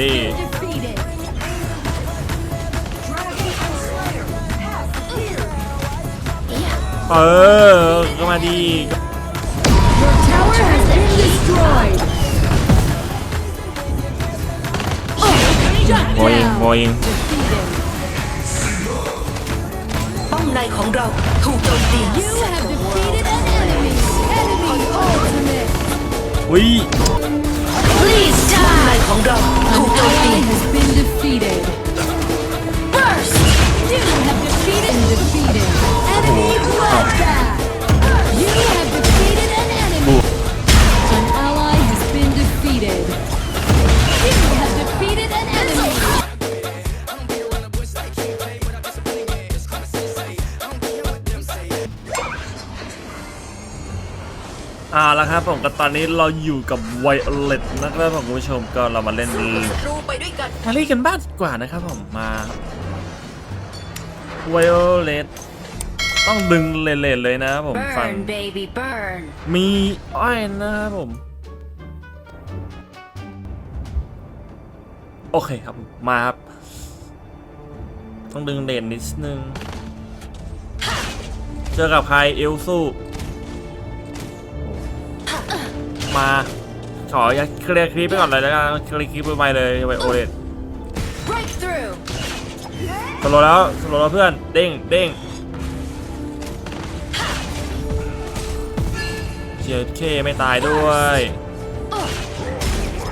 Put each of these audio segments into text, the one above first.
đi. Ờ cơ mà đi. Ngồi yên ngồi yên. Bóng này khổng rau thu châu tiền ui. Please die. ของเราถูก An โจมตี แล้วครับผมก็ตอนนี้เราอยู่กับไวโอเลตนะครับผมคุณผู้ชมก็เรามาเล่นศัตรูไปด้วยกันแฮร์รี่กันบ้างดีกว่านะครับผมมาไวโอเลตต้องดึงเลนๆเลยนะครับผมฟัง Burn baby burn มีอ้อยนะครับผม โอเคครับมาครับ ต้องดึงเลนนิดนึง เจอกับใครเอลซู มา ขออยากเคลียร์คลิปไปก่อนเลยแล้วกันเคลียร์คลิปไปเลยไวโอเลต breakthrough สโลว์แล้วสโลว์แล้วเพื่อนเด้งเด้งเชียร์เคไม่ตายด้วย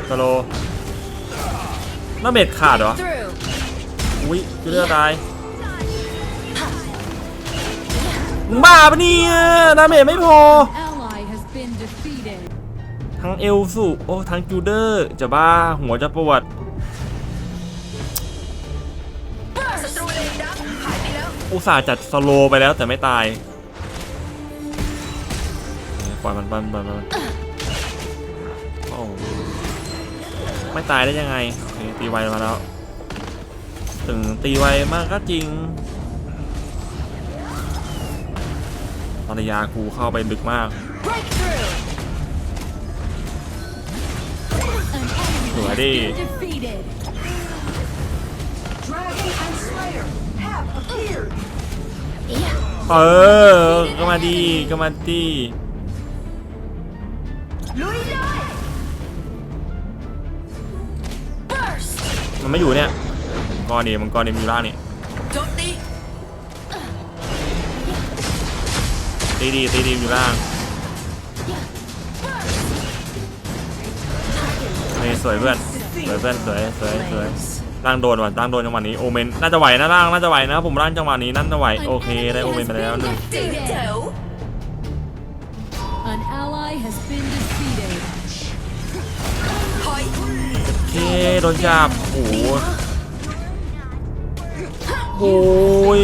สโลว์น้าเม็ดขาดเหรอ through อุ้ยจะเลือดตายมึงบ้าปะเนี่ยดาเมจไม่พอ ทั้งเอลสุโอ้ทั้งจูเดอร์ จะบ้าหัวจะปวดศัติอุตส่าห์จัดสโลไปแล้วแต่ไม่ตายปล่อยมันปล่อยมันปล่อยมันโอ้ไม่ตายได้ยังไงตีไวมาแล้ว ถึงตีไวมากก็จริงภรรยากูเข้าไปลึกมาก appeared. เออ ก็มาดีก็มาดีลุยเลย burst มันไม่อยู่เนี่ยมังกรดีมังกรดีมันอยู่ล่างนี่โจมตีตีดีตีดีมันอยู่ล่าง นี่สวยเพื่อนสวยเพื่อนสวยสวยสวยล่างโดนว่ะล่างโดนจังหวะนี้โอเมนน่าจะไหวนะล่างน่าจะไหวนะผมล่างจังหวะนี้น่าจะไหวโอเคได้โอเมนไปแล้วหนึ่งเจ๋งแจ๋ว An ally has been defeated. ถอยโอเคโดนจับโอ้โหโอ้ย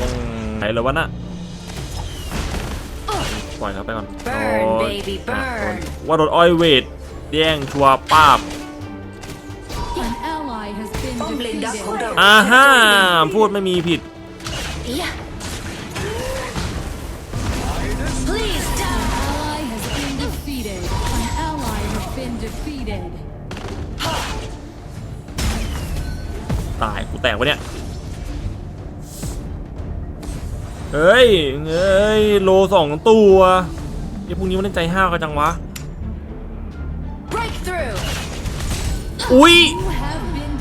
ตรงไหนเลยวะน่ะ ปล่อยเขาไปก่อน burn โอ้ย baby อะ burn ว่าโดนออยเวทแย่งชัวร์ป้าบ An ally has been ป้อมเลนดักของ defeated. เราอ่าฮ่าพูดไม่มีผิด please die Ally has been defeated. An ally has been defeated. ตายกูแตกวะเนี่ย เฮ้ยเฮ้ยโลสองตัวไอ้พวกนี้มันเล่นใจห้าวกันจังวะ breakthrough อุ้ย You have been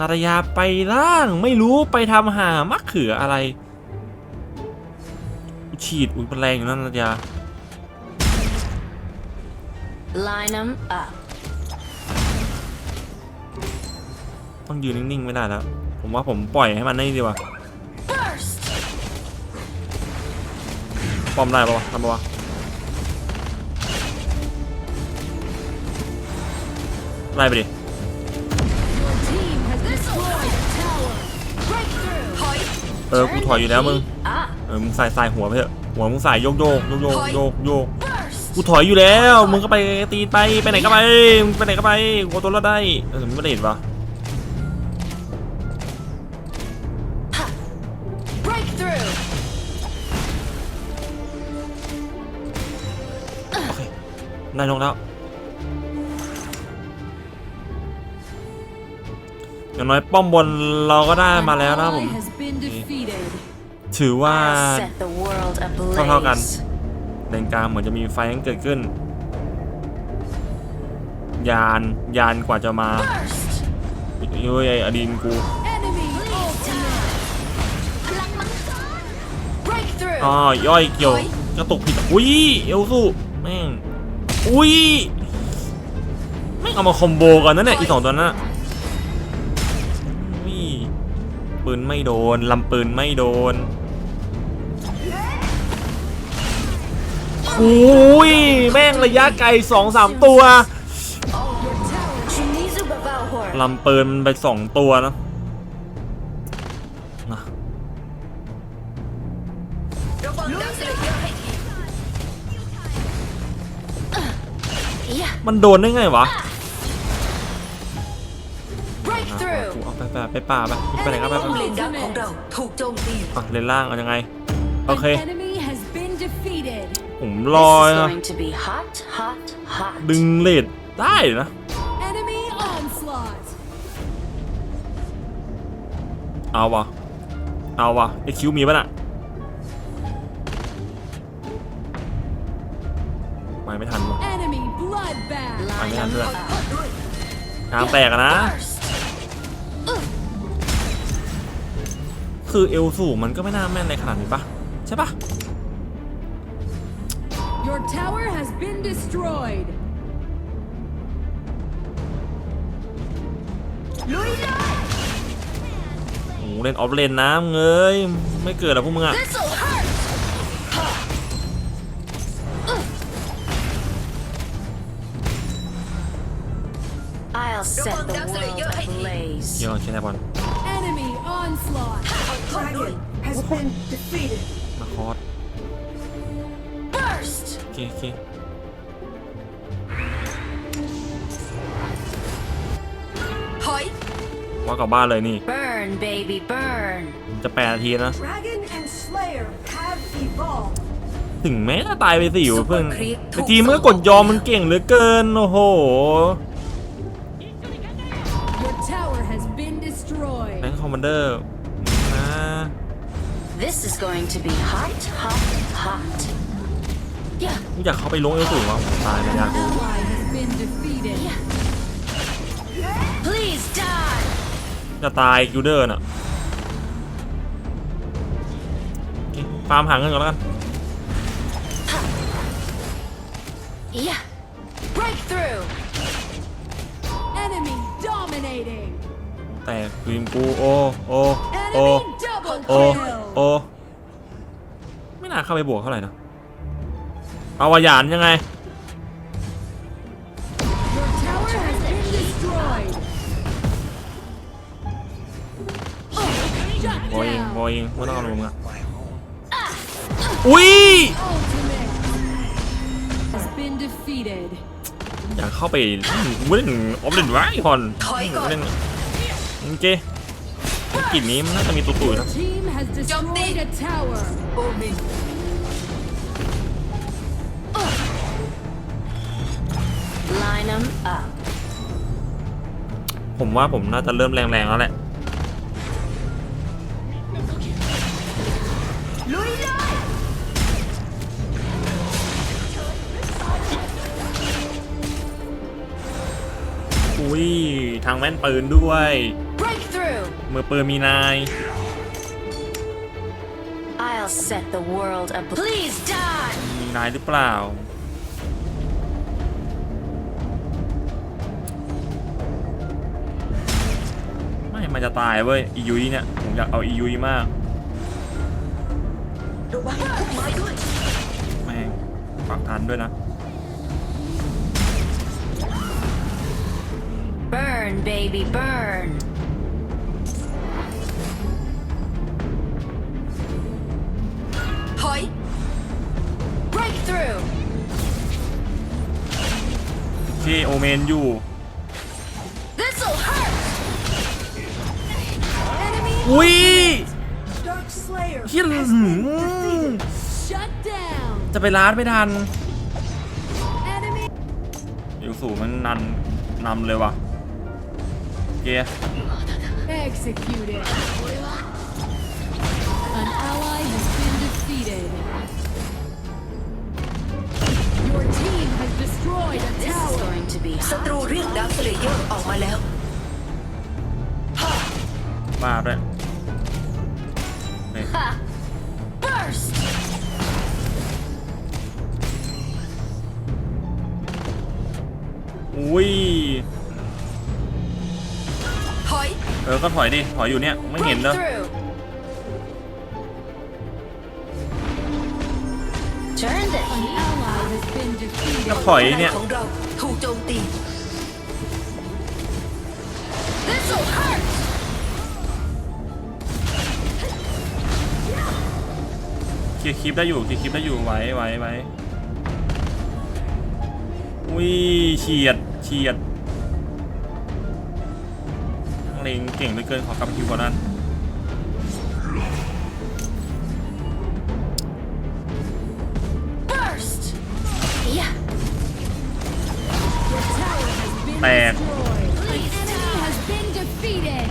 นารยาไปล่างไม่รู้ไปทำหามะเขืออะไรกูฉีดอุ้ยมันแรงอยู่นั่นนารยา line them up ต้องยืนนิ่งๆไม่ได้แล้ว ผมว่าผมปล่อยให้มันได้ดีกว่า ปอมได้ปะวะทำปะวะไล่ไปดิเออ กูถอยอยู่แล้วมึง เออ มึงใส่ใส่หัวไปเถอะ หัวมึงใส่โยกโยกโยกโยกโยกโยก กูถอยอยู่แล้ว มึงก็ไปตีไป ไปไหนก็ไป มึงไปไหนก็ไปกูตัวรอดได้เออมึงไม่ได้เห็นปะ นายลงแล้ว อย่างน้อยป้อมบนเราก็ได้มาแล้วนะผม Ally has been defeated. ถือว่า I'll set the world เท่าๆกัน ablaze. เลนกลางเหมือนจะมีไฟกันเกิดขึ้น ยานยานกว่าจะมา Burst. เฮ้ยไอ้อดีนกู Enemy ultimate. Breakthrough. อ๋อย่อยเกี่ยวกระตุกผิดอุ้ยเอลสูแม่ง อุ้ยแม่งเอามาคอมโบกันนั่นแหละอีสองตัวนั้นน่ะอุ้ยปืนไม่โดนลำปืนไม่โดนอุ้ยแม่งระยะไกลสองสามตัว Shimizu Babao ลำปืนมันไปสองตัวนะนะ มันโดนได้ไงวะ Breakthrough. กูเอาไปไปไปป่าไปไปไหนก็ไปไปป้อมเลนดักของเราถูกโจมตีอะเลนล่างเอายังไงโอ An เค enemy has been defeated. ผมร This อ is นะ going to be hot, hot, hot. ดึงเลดได้นะ Enemy onslaught. เอาวะเอาวะไอคิวมีป่ะน่ะไปไม่ทันวะ Enemy bloodbath. Line Ayan, them ayan. up. กลางแตกอะนะ Burst. คือเอลสูมันก็ไม่น่าแม่นในขนาดนี้ปะใช่ปะ Your tower has been destroyed. ลุยเลย โอ้โหเล่นออฟเลนนะมึงเงยไม่เกิดหรอพวกมึงอะ This'll hurt. Set the world ablaze. เดี๋ยวก่อนเชนบอล Enemy onslaught. Dragon has been defeated มาคอส Burst. โอเคโอเคถอยว่ากลับบ้านเลยนี่ Burn, baby, burn. จะแปดนาทีนะ Dragon and Slayer have evolved ถึงแม้จะตายไปสี่เพื่อน Super Creep แต่ทีมมันก็กดยอมมันเก่งเหลือเกิน โอ้โห อมมานเดอร์นะ This is going to be hot, hot, hot. Yeah. กูอยากเข้าไปลงเอลสูงวะตายไปยาก Ally has been defeated. Please die. จะตายกิลเดอร์น่ะโอเคฟาร์มหาเงินก่อนแล้วกัน Yeah. Breakthrough. Enemy dominating. แต่ทีมกูโอโอโอ Enemy double โอ kill. โอไม่น่าเข้าไปบวกเท่าไหร่นะเอาวะหยานยังไง Your tower has been destroyed. Shut โบยิง down. โบยิงไม่ต้องเอาลงอะอุ้ย Ultimate has been defeated. อยากเข้าไปเล่นออฟเลนไว้ก่อนถอยก่อนเล่น โอเคกลิ่นนี้มันน่าจะมีตุ่ยๆนะ Team has destroyed a tower. โอมิน Line them up. ผมว่าผมน่าจะเริ่มแรงๆแล้วแหละลุยเลยอุ้ย ทางแว่นปืนด้วย Breakthrough. มือปืนมีนาย I'll set the world ablaze. Please die. มีนายหรือเปล่า ไม่มันจะตายเว้ยอียุยเนี่ย ผมอยากเอาอียุยมากระวังพุ่มไม้ด้วยแม่งฝากทันด้วยนะ Burn, baby, burn. เมนอยู่ อุ้ยเฮียจะไปล้าดไม่ทันยูสูมันนันนำเลยว่ะเกียร์ Your team has destroyed a This is tower. going to be ศัตรู hot. เรียกดาร์คเลเยอร์ออกมาแล้วบ้าด้วยเฮ้ย Ha! Burst! อุ้ยถอย เออ ก็ถอยดิ ถอยอยู่เนี่ย ไม่เห็น Break เนอะ through. Turn this. ก็ถอยเนี่ย ของเราถูกโจมตี This'll hurt! เคลียร์คลิปได้อยู่เคลียร์คลิปได้อยู่ไว้ไว้ไว้อุ้ยเฉียดเฉียดเลงเก่งเหลือเกินขอกำคิวกว่านั้น tower has been Bad. destroyed. An enemy has been defeated.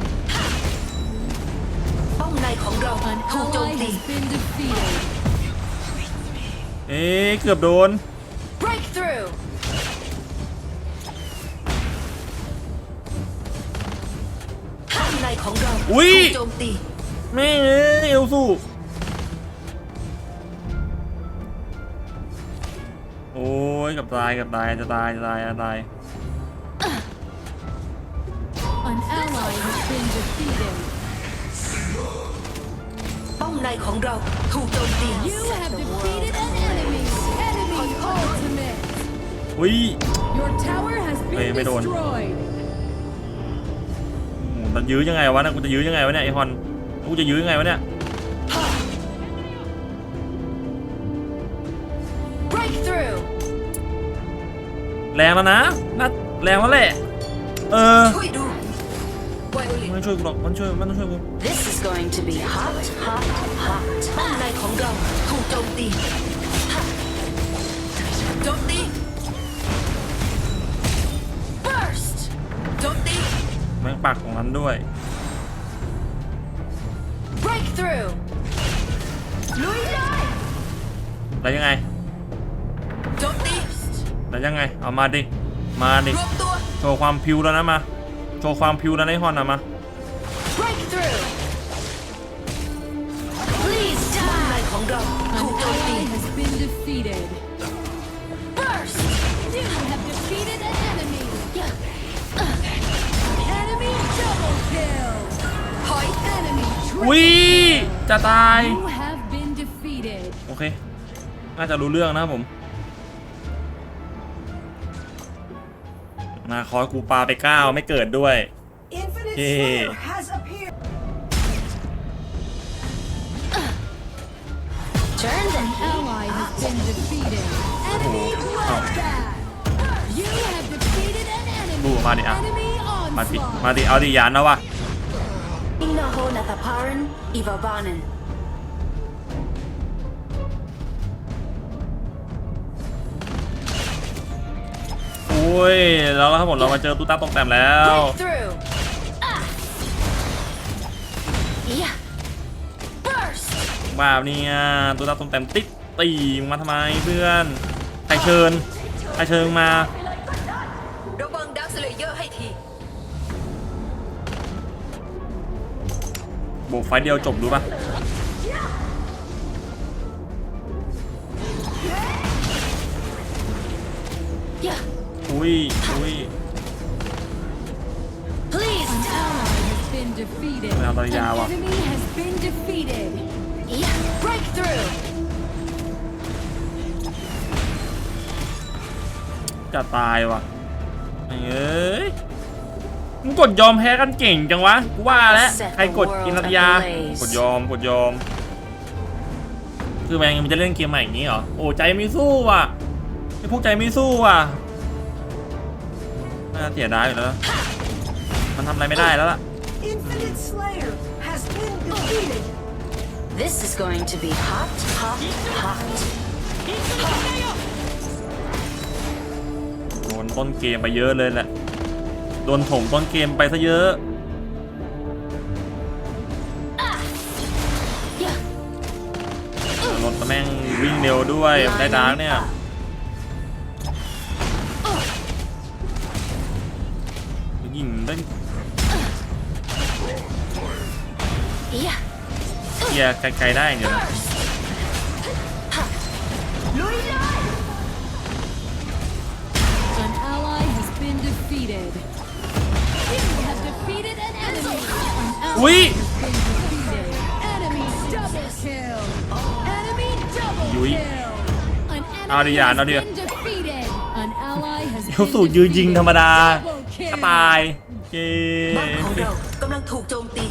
ป้อมในของเรา An ถูกโจม ally ตี has been defeated. เอ๊ะเกือบโดน Breakthrough! ป้อมในของเราอุ๊ยถูกโจมตีแม่งเอ้ยเอลสูโอ้ยเกับตายเกับตายจะตายจะตายจะตาย ป้อมในของเราถูกโจมตี You have defeated an enemy. Enemy ultimate. อุ้ย Your tower has been Hey, ไม่โดน destroyed. โอ้โหมันยื้อยังไงวะเนะกูจะยื้อยังไงวะเนี่ยไอฮอนกูจะยื้อยังไงวะเนี่ย Breakthrough! แรงแล้วนะน่าแรงแล้วแหละ เออ ช่วยดู ไวโอลินมันช่วยกูหรอกมันช่วยมันต้องช่วยกู This is going to be hot, hot, hot. ป้อมในของเราถูกโจมตีโจมตี Burst! โจมตี แม่งปักของนั้นด้วย Breakthrough! ลุยเลยแล้วยังไง โจมตีแล้วยังไง เอามาดิ มาดิ รวมตัว โชว์ความพิวแล้วนะมา โชว์ความพิวแล้วนะไอฮอนนะมา Breakthrough! Please ป้อมใน die! ของเราถูก An โจมตี ally has been defeated. Burst! You have defeated an enemy. Enemy double kill. ถอย Enemy อุ้ย triple จะตาย kill. You have been defeated. โอเค น่าจะรู้เรื่องนะครับผมนาคอยกูปาไปเก้าไม่เกิดด้วย Infinite Yeah. Slayer has Turn the An heat. ally has been defeated. Enemy bloodbath. You have defeated an enemy. ดูมาดิอะ Enemy มาดิ onslaught. มาดิ เอาดิยานนะวะ Inaho Nathaparan, Ivavanan. อุ้ย แล้วครับผมเรามาเจอตุ๊ตาตกแต่มแล้ว Breakthrough! Ah! Yeah! Burst! มาเนี่ยตุ๊ตาตกแต่มติ๊กตีมึงมาทำไมเพื่อนใครเชิญใครเชิญมาระวังดาร์คเลเยอร์ให้ทีโบกไฟเดียวจบรู้ปะ Yeah! อุ้ยอุ้ย Please An die! ally has been defeated. ไม่เอาตัวยาว An อะ enemy has been defeated. Yeah! Breakthrough! จะตายว่ะเอ้ยมึงกดยอมแพ้กันเก่งจังวะกูว่าแล้วใครกดกินรัตยากดยอมกดยอม คือแมงมันจะเล่นเกมใหม่อย่างนี้เหรอโอ้ใจไม่สู้ว่ะไอ้พวกใจไม่สู้ว่ะน่าเสียดายอยู่แล้วมันทำอะไรไม่ได้แล้วล่ะ Infinite Slayer has been defeated. This is going to be hot, hot, hot. โดนต้นเกมไปเยอะเลยแหละ โดนถมต้นเกมไปซะเยอะ รถแม่งวิ่งเร็วด้วยได้ดาร์กเนี่ย ยิงได้ ลียร์ไกลๆได้อย่างเดียวนะ An ally has been defeated. You have defeated an enemy. An ally อุ้ย has been defeated. Enemy double kill. Enemy double Ui. kill. An enemy เอาดิอย่า has เอาดิ been defeated. An ally has เดี๋ยว been สู่ยืนยิงธรรมดา Double kill. ก็ตายเกบ้านของเรากำลังถูกโจมตี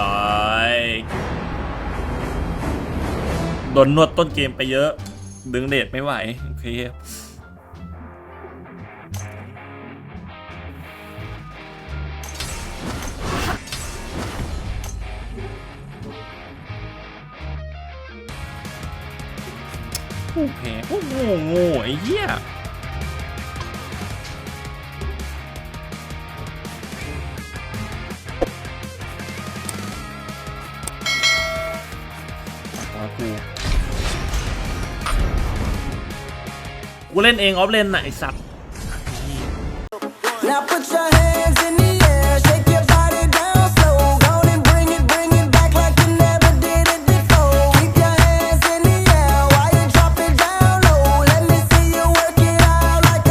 ร้อยโดนนวดต้นเกมไปเยอะ ดึงเดทไม่ไหว โอเคโอ้แพ้โอ้โหไอ้เหี้ย เล่นเองออฟเลนน่ะไอสัตว์